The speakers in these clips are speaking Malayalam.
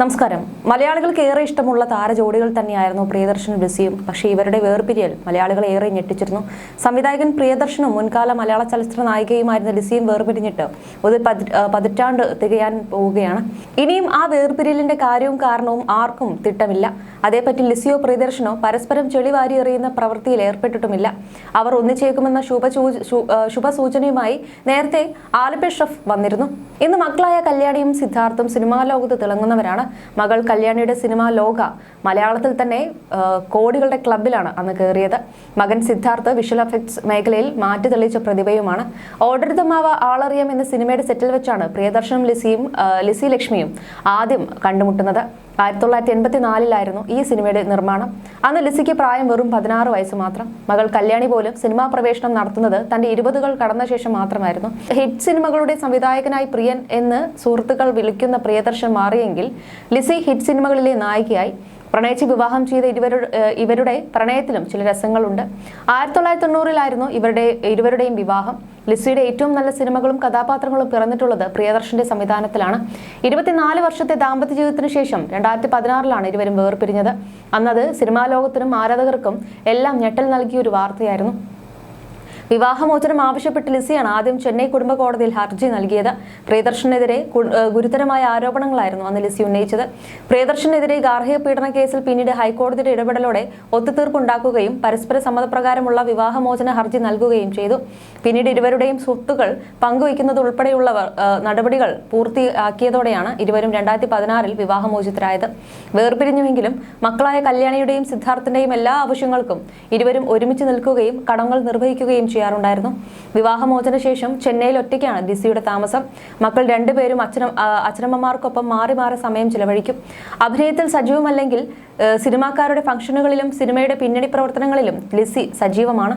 നമസ്കാരം. മലയാളികൾക്ക് ഏറെ ഇഷ്ടമുള്ള താരജോഡികൾ തന്നെയായിരുന്നു പ്രിയദർശനും ലിസിയും പക്ഷേ ഇവരുടെ വേർപിരിയൽ മലയാളികളെ ഏറെ ഞെട്ടിച്ചിരുന്നു. സംവിധായകൻ പ്രിയദർശനും മുൻകാല മലയാള ചലച്ചിത്ര നായികയുമായിരുന്ന ലിസിയും വേർപിരിഞ്ഞിട്ട് ഒരു പതിറ്റാണ്ട് തികയാൻ പോവുകയാണ്. ഇനിയും ആ വേർപിരിയലിന്റെ കാര്യവും കാരണവും ആർക്കും തിട്ടമില്ല. അതേപ്പറ്റി ലിസിയോ പ്രിയദർശനോ പരസ്പരം ചെളിവാരി എറിയുന്ന പ്രവൃത്തിയിൽ ഏർപ്പെട്ടിട്ടുമില്ല. അവർ ഒന്നിച്ചേക്കുമെന്ന ശുഭ ശുഭസൂചനയുമായി നേരത്തെ ആലപ്പി ഷഫ് വന്നിരുന്നു. ഇന്ന് മക്കളായ കല്യാണിയും സിദ്ധാർത്ഥും സിനിമാ ലോകത്ത് തിളങ്ങുന്നവരാണ്. മകൾ കല്യാണിയുടെ സിനിമാ ലോക മലയാളത്തിൽ തന്നെ കോടികളുടെ ക്ലബിലാണ് അന്ന് കയറിയത്. മകൻ സിദ്ധാർത്ഥ് വിഷ്വൽ എഫക്ട്സ് മേഖലയിൽ മാറ്റി തെളിയിച്ച പ്രതിഭയുമാണ്. ഓടരുതമാവ ആളറിയാം എന്ന സിനിമയുടെ സെറ്റിൽ വെച്ചാണ് പ്രിയദർശനും ലിസിയും ലിസി ലക്ഷ്മിയും ആദ്യം കണ്ടുമുട്ടുന്നത്. ആയിരത്തി തൊള്ളായിരത്തി എൺപത്തി നാലിലായിരുന്നു ഈ സിനിമയുടെ നിർമ്മാണം. അന്ന് ലിസിക്ക് പ്രായം വെറും പതിനാറ് വയസ്സ് മാത്രം. മകൾ കല്യാണി പോലും സിനിമാ പ്രവേശനം നടത്തുന്നത് തന്റെ ഇരുപതുകൾ കടന്ന ശേഷം മാത്രമായിരുന്നു. ഹിറ്റ് സിനിമകളുടെ സംവിധായകനായി പ്രിയൻ എന്ന് സുഹൃത്തുക്കൾ വിളിക്കുന്ന പ്രിയദർശൻ മാറിയെങ്കിൽ ലിസി ഹിറ്റ് സിനിമകളിലെ നായികയായി. പ്രണയിച്ച് വിവാഹം ചെയ്ത ഇരുവരുടെ ഇവരുടെ പ്രണയത്തിലും ചില രസങ്ങളുണ്ട്. ആയിരത്തി തൊള്ളായിരത്തി തൊണ്ണൂറിലായിരുന്നു ഇവരുടെ ഇരുവരുടെയും വിവാഹം. ലിസിയുടെ ഏറ്റവും നല്ല സിനിമകളും കഥാപാത്രങ്ങളും പിറന്നിട്ടുള്ളത് പ്രിയദർശന്റെ സംവിധാനത്തിലാണ്. ഇരുപത്തിനാല് വർഷത്തെ ദാമ്പത്യ ജീവിതത്തിന് ശേഷം രണ്ടായിരത്തി പതിനാറിലാണ് ഇരുവരും വേർപിരിഞ്ഞത്. അന്നത് സിനിമാ ലോകത്തിനും ആരാധകർക്കും എല്ലാം ഞെട്ടൽ നൽകിയ ഒരു വാർത്തയായിരുന്നു. വിവാഹമോചനം ആവശ്യപ്പെട്ട് ലിസിയാണ് ആദ്യം ചെന്നൈ കുടുംബ കോടതിയിൽ ഹർജി നൽകിയത്. പ്രിയദർശനെതിരെ ഗുരുതരമായ ആരോപണങ്ങളായിരുന്നു അന്ന് ലിസി ഉന്നയിച്ചത്. പ്രിയദർശനെതിരെ ഗാർഹിക പീഡന കേസിൽ പിന്നീട് ഹൈക്കോടതിയുടെ ഇടപെടലോടെ ഒത്തുതീർപ്പുണ്ടാക്കുകയും പരസ്പര സമ്മതപ്രകാരമുള്ള വിവാഹമോചന ഹർജി നൽകുകയും ചെയ്തു. പിന്നീട് ഇരുവരുടെയും സ്വത്തുകൾ പങ്കുവയ്ക്കുന്നത് ഉൾപ്പെടെയുള്ള നടപടികൾ പൂർത്തിയാക്കിയതോടെയാണ് ഇരുവരും രണ്ടായിരത്തി പതിനാറിൽ വിവാഹമോചിതരായത്. വേർപിരിഞ്ഞുവെങ്കിലും മക്കളായ കല്യാണിയുടെയും സിദ്ധാർത്ഥിന്റെയും എല്ലാ ആവശ്യങ്ങൾക്കും ഇരുവരും ഒരുമിച്ച് നിൽക്കുകയും കടങ്ങൾ നിർവഹിക്കുകയും ചെയ്യാറുണ്ടായിരുന്നു. വിവാഹമോചന ശേഷം ചെന്നൈയിൽ ഒറ്റയ്ക്കാണ് ദിസിയുടെ താമസം. മക്കൾ രണ്ടുപേരും അച്ഛനും അച്ഛനമ്മമാർക്കൊപ്പം മാറി മാറി സമയം ചിലവഴിക്കും. അഭിനയത്തിൽ സജീവമല്ലെങ്കിൽ സിനിമാക്കാരുടെ ഫംഗ്ഷനുകളിലും സിനിമയുടെ പിന്നണി പ്രവർത്തനങ്ങളിലും ലിസി സജീവമാണ്.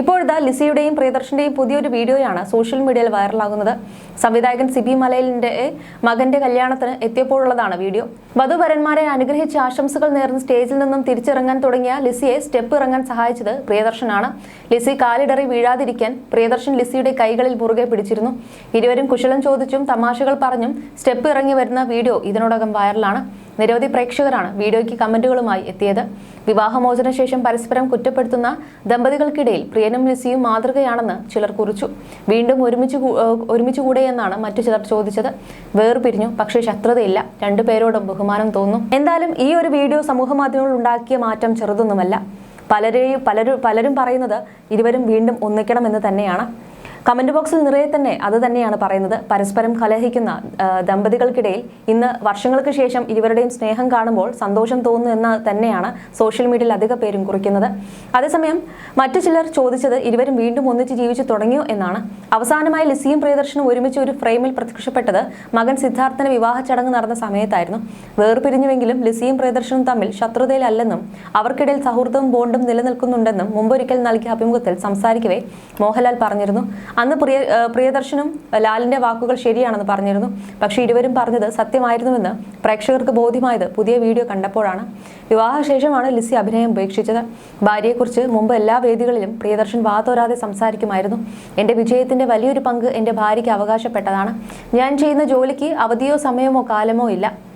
ഇപ്പോഴത്തെ ലിസിയുടെയും പ്രിയദർശന്റെയും പുതിയൊരു വീഡിയോയാണ് സോഷ്യൽ മീഡിയയിൽ വൈറലാകുന്നത്. സംവിധായകൻ സിബി മലയിലിന്റെ മകന്റെ കല്യാണത്തിന് എത്തിയപ്പോഴുള്ളതാണ് വീഡിയോ. വധുവരന്മാരെ അനുഗ്രഹിച്ച് ആശംസകൾ നേർന്ന് സ്റ്റേജിൽ നിന്നും തിരിച്ചിറങ്ങാൻ തുടങ്ങിയ ലിസിയെ സ്റ്റെപ്പ് ഇറങ്ങാൻ സഹായിച്ചത് പ്രിയദർശനാണ്. ലിസി കാലിടറി വീഴാതിരിക്കാൻ പ്രിയദർശൻ ലിസിയുടെ കൈകളിൽ മുറുകെ പിടിച്ചിരുന്നു. ഇരുവരും കുശലം ചോദിച്ചും തമാശകൾ പറഞ്ഞും സ്റ്റെപ്പ് ഇറങ്ങി വരുന്ന വീഡിയോ ഇതിനോടകം വൈറലാണ്. നിരവധി പ്രേക്ഷകരാണ് വീഡിയോയ്ക്ക് കമന്റുകളുമായി എത്തിയത്. വിവാഹമോചന ശേഷം പരസ്പരം കുറ്റപ്പെടുത്തുന്ന ദമ്പതികൾക്കിടയിൽ പ്രിയനും ലിസിയും മാതൃകയാണെന്ന് ചിലർ കുറിച്ചു. വീണ്ടും ഒരുമിച്ച് ഒരുമിച്ച് കൂടെയെന്നാണ് മറ്റു ചിലർ ചോദിച്ചത്. വേർപിരിഞ്ഞു പക്ഷേ ശത്രുതയില്ല. രണ്ടുപേരോടും ബഹുമാനം തോന്നുന്നു. എന്തായാലും ഈ ഒരു വീഡിയോ സമൂഹ മാധ്യമങ്ങളിൽ ഉണ്ടാക്കിയ മാറ്റം ചെറുതൊന്നുമല്ല. പലരെയും പലരും പലരും പറയുന്നത് ഇരുവരും വീണ്ടും ഒന്നിക്കണം എന്ന് തന്നെയാണ്. കമന്റ് ബോക്സിൽ നിറയെ തന്നെ അത് തന്നെയാണ് പറയുന്നത്. പരസ്പരം കലഹിക്കുന്ന ദമ്പതികൾക്കിടയിൽ ഇന്ന് വർഷങ്ങൾക്ക് ശേഷം ഇരുവരുടെയും സ്നേഹം കാണുമ്പോൾ സന്തോഷം തോന്നുന്നു എന്ന് തന്നെയാണ് സോഷ്യൽ മീഡിയയിൽ അധിക പേരും കുറിക്കുന്നത്. അതേസമയം മറ്റു ചിലർ ചോദിച്ചത് ഇരുവരും വീണ്ടും ഒന്നിച്ച് ജീവിച്ചു തുടങ്ങിയോ എന്നാണ്. അവസാനമായി ലിസിയും പ്രിയദർശനും ഒരുമിച്ച് ഒരു ഫ്രെയിമിൽ പ്രത്യക്ഷപ്പെട്ടത് മകൻ സിദ്ധാർത്ഥന് വിവാഹ ചടങ്ങ് നടന്ന സമയത്തായിരുന്നു. വേർപിരിഞ്ഞുവെങ്കിലും ലിസിയും പ്രിയദർശനും തമ്മിൽ ശത്രുതയിലല്ലെന്നും അവർക്കിടയിൽ സൗഹൃദവും ബോണ്ടും നിലനിൽക്കുന്നുണ്ടെന്നും മുമ്പൊരിക്കൽ നൽകിയ അഭിമുഖത്തിൽ സംസാരിക്കവേ മോഹൻലാൽ പറഞ്ഞിരുന്നു. അന്ന് പ്രിയ പ്രിയദർശനും ലാലിന്റെ വാക്കുകൾ ശരിയാണെന്ന് പറഞ്ഞിരുന്നു. പക്ഷേ ഇരുവരും പറഞ്ഞത് സത്യമായിരുന്നുവെന്ന് പ്രേക്ഷകർക്ക് ബോധ്യമായത് പുതിയ വീഡിയോ കണ്ടപ്പോഴാണ്. വിവാഹശേഷമാണ് ലിസി അഭിനയം ഉപേക്ഷിച്ചത്. ഭാര്യയെക്കുറിച്ച് മുമ്പ് എല്ലാ വേദികളിലും പ്രിയദർശൻ വാതോരാതെ സംസാരിക്കുമായിരുന്നു. എന്റെ വിജയത്തിന്റെ വലിയൊരു പങ്ക് എന്റെ ഭാര്യയ്ക്ക് അവകാശപ്പെട്ടതാണ്. ഞാൻ ചെയ്യുന്ന ജോലിക്ക് അവധിയോ സമയമോ കാലമോ ഇല്ല.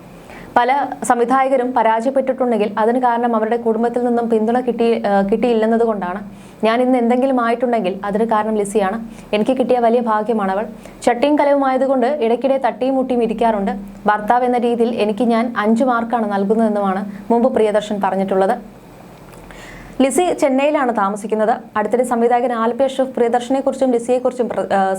പല സംവിധായകരും പരാജയപ്പെട്ടിട്ടുണ്ടെങ്കിൽ അതിന് കാരണം അവരുടെ കുടുംബത്തിൽ നിന്നും പിന്തുണ കിട്ടി കിട്ടിയില്ലെന്നത് കൊണ്ടാണ്. ഞാൻ ഇന്ന് എന്തെങ്കിലും ആയിട്ടുണ്ടെങ്കിൽ അതിന് കാരണം ലിസിയാണ്. എനിക്ക് കിട്ടിയ വലിയ ഭാഗ്യമാണ് അവൾ. ചട്ടിയും കലവുമായതുകൊണ്ട് ഇടയ്ക്കിടെ തട്ടിയും മുട്ടിയും ഇരിക്കാറുണ്ട്. ഭർത്താവ് എന്ന രീതിയിൽ എനിക്ക് ഞാൻ അഞ്ചു മാർക്കാണ് നൽകുന്നതെന്നുമാണ് മുമ്പ് പ്രിയദർശൻ പറഞ്ഞിട്ടുള്ളത്. ലിസി ചെന്നൈയിലാണ് താമസിക്കുന്നത്. അടുത്തിടെ സംവിധായകൻ ആലപ്പി അഷ്റഫ് പ്രിയദർശനെ കുറിച്ചും ലിസിയെ കുറിച്ചും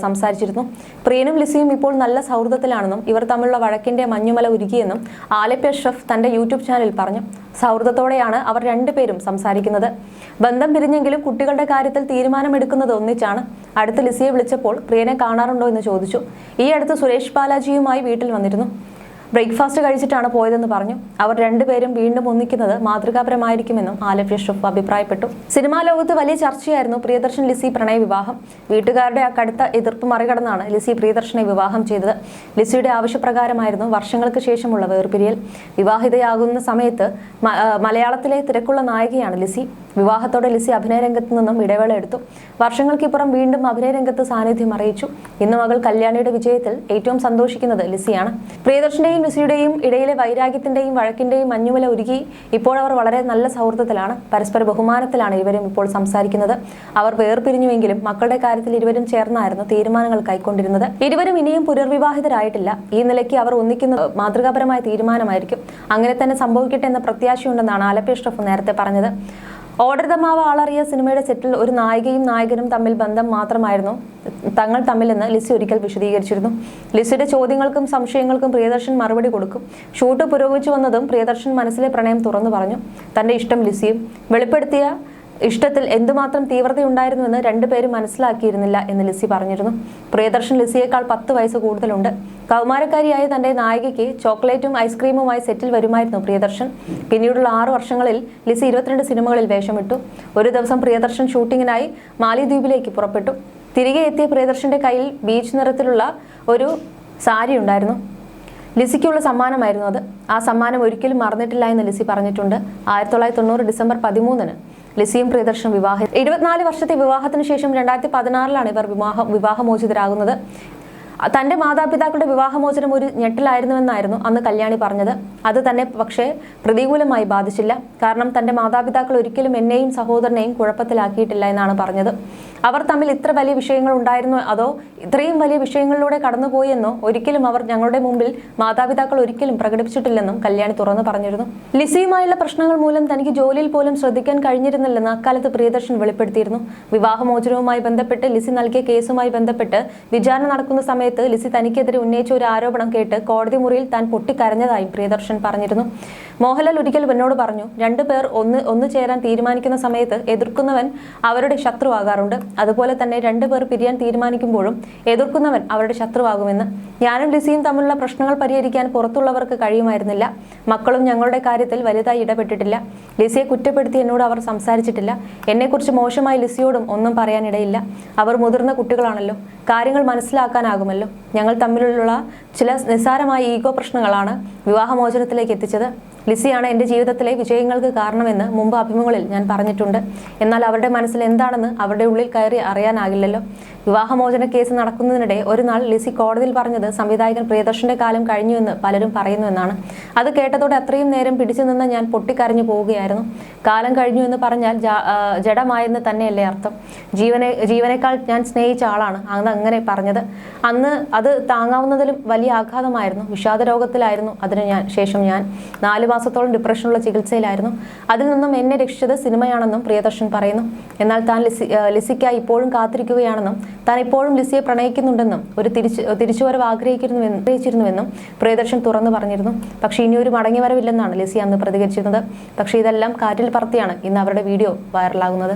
സംസാരിച്ചിരുന്നു. പ്രിയനും ലിസിയും ഇപ്പോൾ നല്ല സൗഹൃദത്തിലാണെന്നും ഇവർ തമ്മിലുള്ള വഴക്കിന്റെ മഞ്ഞുമല ഉരുകിയെന്നും ആലപ്പി അഷ്റഫ് തന്റെ യൂട്യൂബ് ചാനലിൽ പറഞ്ഞു. സൗഹൃദത്തോടെയാണ് അവർ രണ്ടുപേരും സംസാരിക്കുന്നത്. ബന്ധം പിരിഞ്ഞെങ്കിലും കുട്ടികളുടെ കാര്യത്തിൽ തീരുമാനമെടുക്കുന്നത് ഒന്നിച്ചാണ്. അടുത്ത് ലിസിയെ വിളിച്ചപ്പോൾ പ്രിയനെ കാണാറുണ്ടോ എന്ന് ചോദിച്ചു. ഈ അടുത്ത് സുരേഷ് ബാലാജിയുമായി വീട്ടിൽ വന്നിരുന്നു. ബ്രേക്ക്ഫാസ്റ്റ് കഴിച്ചിട്ടാണ് പോയതെന്ന് പറഞ്ഞു. അവർ രണ്ടുപേരും വീണ്ടും ഒന്നിക്കുന്നത് മാതൃകാപരമായിരിക്കുമെന്നും ആലഫ് അഷ്റഫ് അഭിപ്രായപ്പെട്ടു. സിനിമാ ലോകത്ത് വലിയ ചർച്ചയായിരുന്നു പ്രിയദർശൻ ലിസി പ്രണയ വിവാഹം. വീട്ടുകാരുടെ ആ കടുത്ത എതിർപ്പ് മറികടന്നാണ് ലിസി പ്രിയദർശനെ വിവാഹം ചെയ്തത്. ലിസിയുടെ ആവശ്യപ്രകാരമായിരുന്നു വർഷങ്ങൾക്ക് ശേഷമുള്ള വേർപിരിയൽ. വിവാഹിതയാകുന്ന സമയത്ത് മലയാളത്തിലെ തിരക്കുള്ള നായികയാണ് ലിസി. വിവാഹത്തോടെ ലിസി അഭിനയ രംഗത്ത് നിന്നും ഇടവേള എടുത്തു. വർഷങ്ങൾക്കിപ്പുറം വീണ്ടും അഭിനയ രംഗത്ത് സാന്നിധ്യം അറിയിച്ചു. ഇന്ന് മകൾ കല്യാണിയുടെ വിജയത്തിൽ ഏറ്റവും സന്തോഷിക്കുന്നത് ലിസിയാണ്. പ്രിയദർശന്റെയും പ്രിയയുടെയും ലുസിയുടെയും ഇടയിലെ വൈരാഗ്യത്തിന്റെയും വഴക്കിന്റെയും മഞ്ഞുമല ഒരുക്കി ഇപ്പോഴവർ വളരെ നല്ല സൗഹൃദത്തിലാണ്. പരസ്പര ബഹുമാനത്തിലാണ് ഇരുവരും ഇപ്പോൾ സംസാരിക്കുന്നത്. അവർ വേർപിരിഞ്ഞുവെങ്കിലും മക്കളുടെ കാര്യത്തിൽ ഇരുവരും ചേർന്നായിരുന്നു തീരുമാനങ്ങൾ കൈക്കൊണ്ടിരുന്നത്. ഇരുവരും ഇനിയും പുനർവിവാഹിതരായിട്ടില്ല. ഈ നിലയ്ക്ക് അവർ ഒന്നിക്കുന്ന മാതൃകാപരമായ തീരുമാനമായിരിക്കും. അങ്ങനെ തന്നെ സംഭവിക്കട്ടെ എന്ന പ്രത്യാശയുണ്ടെന്നാണ് ആലപ്പി അഷ്റഫ് നേരത്തെ പറഞ്ഞത്. ദമാവ ആളറിയ സിനിമയുടെ സെറ്റിൽ ഒരു നായികയും നായകനും തമ്മിൽ ബന്ധം മാത്രമായിരുന്നു. തങ്ങൾ തമ്മിലെന്ന് ലിസി ഒരിക്കൽ വിശദീകരിച്ചിരുന്നു. ലിസിയുടെ ചോദ്യങ്ങൾക്കും സംശയങ്ങൾക്കും പ്രിയദർശൻ മറുപടി കൊടുക്കും. ഷൂട്ട് പുരോഗമിച്ചു വന്നതും പ്രിയദർശൻ മനസ്സിലെ പ്രണയം തുറന്നു പറഞ്ഞു. തന്റെ ഇഷ്ടം ലിസിയും. വെളിപ്പെടുത്തിയ ഇഷ്ടത്തിൽ എന്തുമാത്രം തീവ്രതയുണ്ടായിരുന്നുവെന്ന് രണ്ടുപേരും മനസ്സിലാക്കിയിരുന്നില്ല എന്ന് ലിസി പറഞ്ഞിരുന്നു. പ്രിയദർശൻ ലിസിയേക്കാൾ പത്ത് വയസ്സ് കൂടുതലുണ്ട്. കൗമാരക്കാരിയായ തന്റെ നായികയ്ക്ക് ചോക്ലേറ്റും ഐസ്ക്രീമുമായി സെറ്റിൽ വരുമായിരുന്നു പ്രിയദർശൻ. പിന്നീടുള്ള ആറു വർഷങ്ങളിൽ ലിസി ഇരുപത്തിരണ്ട് സിനിമകളിൽ വേഷമിട്ടു. ഒരു ദിവസം പ്രിയദർശൻ ഷൂട്ടിങ്ങിനായി മാലിദ്വീപിലേക്ക് പുറപ്പെട്ടു. തിരികെ എത്തിയ പ്രിയദർശന്റെ കയ്യിൽ ബീച്ച് നിറത്തിലുള്ള ഒരു സാരി ഉണ്ടായിരുന്നു. ലിസിക്കുള്ള സമ്മാനമായിരുന്നു അത്. ആ സമ്മാനം ഒരിക്കലും മറന്നിട്ടില്ല എന്ന് ലിസി പറഞ്ഞിട്ടുണ്ട്. ആയിരത്തി തൊള്ളായിരത്തി തൊണ്ണൂറ് ഡിസംബർ പതിമൂന്നിന് ലിസിയും പ്രിയദർശനും വിവാഹം ഇരുപത്തിനാല് വർഷത്തെ വിവാഹത്തിന് ശേഷം രണ്ടായിരത്തി പതിനാറിലാണ് ഇവർ വിവാഹ വിവാഹമോചിതരാകുന്നത്. തന്റെ മാതാപിതാക്കളുടെ വിവാഹമോചനം ഒരു ഞെട്ടിലായിരുന്നുവെന്നായിരുന്നു അന്ന് കല്യാണി പറഞ്ഞത്. അത് തന്നെ പക്ഷേ പ്രതികൂലമായി ബാധിച്ചില്ല. കാരണം തന്റെ മാതാപിതാക്കൾ ഒരിക്കലും എന്നെയും സഹോദരനെയും കുഴപ്പത്തിലാക്കിയിട്ടില്ല എന്നാണ് പറഞ്ഞത്. അവർ തമ്മിൽ ഇത്ര വലിയ വിഷയങ്ങൾ ഉണ്ടായിരുന്നോ? അതോ ഇത്രയും വലിയ വിഷയങ്ങളിലൂടെ കടന്നുപോയെന്നോ ഒരിക്കലും അവർ ഞങ്ങളുടെ മുമ്പിൽ മാതാപിതാക്കൾ ഒരിക്കലും പ്രകടിപ്പിച്ചിട്ടില്ലെന്നും കല്യാണി തുറന്നു പറഞ്ഞിരുന്നു. ലിസിയുമായുള്ള പ്രശ്നങ്ങൾ മൂലം തനിക്ക് ജോലിയിൽ പോലും ശ്രദ്ധിക്കാൻ കഴിഞ്ഞിരുന്നില്ലെന്ന് അക്കാലത്ത് പ്രിയദർശൻ വെളിപ്പെടുത്തിയിരുന്നു. വിവാഹമോചനവുമായി ബന്ധപ്പെട്ട് ലിസി നൽകിയ കേസുമായി ബന്ധപ്പെട്ട് വിചാരണ നടക്കുന്ന സമയത്ത് ലിസി തനിക്കെതിരെ ഉന്നയിച്ച ഒരു ആരോപണം കേട്ട് കോടതി മുറിയിൽ താൻ പൊട്ടിക്കരഞ്ഞതായും പ്രിയദർശൻ പറഞ്ഞിരുന്നു. മോഹൻലാൽ ഒരിക്കൽ എന്നോട് പറഞ്ഞു രണ്ടു പേർ ഒന്ന് ഒന്ന് ചേരാൻ തീരുമാനിക്കുന്ന സമയത്ത് എതിർക്കുന്നവൻ അവരുടെ ശത്രുവാകാറുണ്ട്. അതുപോലെ തന്നെ രണ്ടു പേർ പിരിയാൻ തീരുമാനിക്കുമ്പോഴും എതിർക്കുന്നവൻ അവരുടെ ശത്രുവാകുമെന്ന്. ഞാനും ലിസിയും തമ്മിലുള്ള പ്രശ്നങ്ങൾ പരിഹരിക്കാൻ പുറത്തുള്ളവർക്ക് കഴിയുമായിരുന്നില്ല. മക്കളും ഞങ്ങളുടെ കാര്യത്തിൽ വലുതായി ഇടപെട്ടിട്ടില്ല. ലിസിയെ കുറ്റപ്പെടുത്തി എന്നോട് അവർ സംസാരിച്ചിട്ടില്ല. എന്നെക്കുറിച്ച് മോശമായി ലിസിയോടും ഒന്നും പറയാനിടയില്ല. അവർ മുതിർന്ന കുട്ടികളാണല്ലോ. കാര്യങ്ങൾ മനസ്സിലാക്കാനാകുമല്ലോ. ഞങ്ങൾ തമ്മിലുള്ള ചില നിസ്സാരമായ ഈഗോ പ്രശ്നങ്ങളാണ് വിവാഹമോചനത്തിലേക്ക് എത്തിച്ചത്. ലിസിയാണ് എന്റെ ജീവിതത്തിലെ വിജയങ്ങൾക്ക് കാരണമെന്ന് മുമ്പ് അഭിമുഖങ്ങളിൽ ഞാൻ പറഞ്ഞിട്ടുണ്ട്. എന്നാൽ അവരുടെ മനസ്സിൽ എന്താണെന്ന് അവരുടെ ഉള്ളിൽ കയറി അറിയാനാകില്ലല്ലോ. വിവാഹമോചന കേസ് നടക്കുന്നതിനിടെ ഒരു നാൾ ലിസി കോടതിയിൽ പറഞ്ഞത് സംവിധായകൻ പ്രിയദർശന്റെ കാലം കഴിഞ്ഞു എന്ന് പലരും പറയുന്നുവെന്നാണ് അത് കേട്ടതോടെ അത്രയും നേരം പിടിച്ചു നിന്ന് ഞാൻ പൊട്ടിക്കരഞ്ഞു പോവുകയായിരുന്നു. കാലം കഴിഞ്ഞു എന്ന് പറഞ്ഞാൽ ജഡമായെന്ന് തന്നെയല്ലേ അർത്ഥം. ജീവനെ ജീവനേക്കാൾ ഞാൻ സ്നേഹിച്ച ആളാണ് അന്ന് അങ്ങനെ പറഞ്ഞത്. അന്ന് അത് താങ്ങാവുന്നതിലും വലിയ ആഘാതമായിരുന്നു. വിഷാദ രോഗത്തിലായിരുന്നു അതിന് ഞാൻ ശേഷം ഞാൻ. നാല് മാസത്തോളം ഡിപ്രഷനുള്ള ചികിത്സയിലായിരുന്നു. അതിൽ നിന്നും എന്നെ രക്ഷിച്ചത് സിനിമയാണെന്നും പ്രിയദർശൻ പറയുന്നു. എന്നാൽ താൻ ലിസി ലിസിക്കായി ഇപ്പോഴും കാത്തിരിക്കുകയാണെന്നും താൻ ഇപ്പോഴും ലിസിയെ പ്രണയിക്കുന്നുണ്ടെന്നും ഒരു തിരിച്ചു തിരിച്ചുവരവ് ആഗ്രഹിക്കുന്നുവെന്നും ആഗ്രഹിച്ചിരുന്നുവെന്നും പ്രിയദർശൻ തുറന്നു പറഞ്ഞിരുന്നു. പക്ഷേ ഇനിയൊരു മടങ്ങിവരവില്ലെന്നാണ് ലിസി അന്ന് പ്രതികരിച്ചിരുന്നത്. പക്ഷേ ഇതെല്ലാം കാറ്റിൽ പറത്തിയാണ് ഇന്ന് അവരുടെ വീഡിയോ വൈറലാകുന്നത്.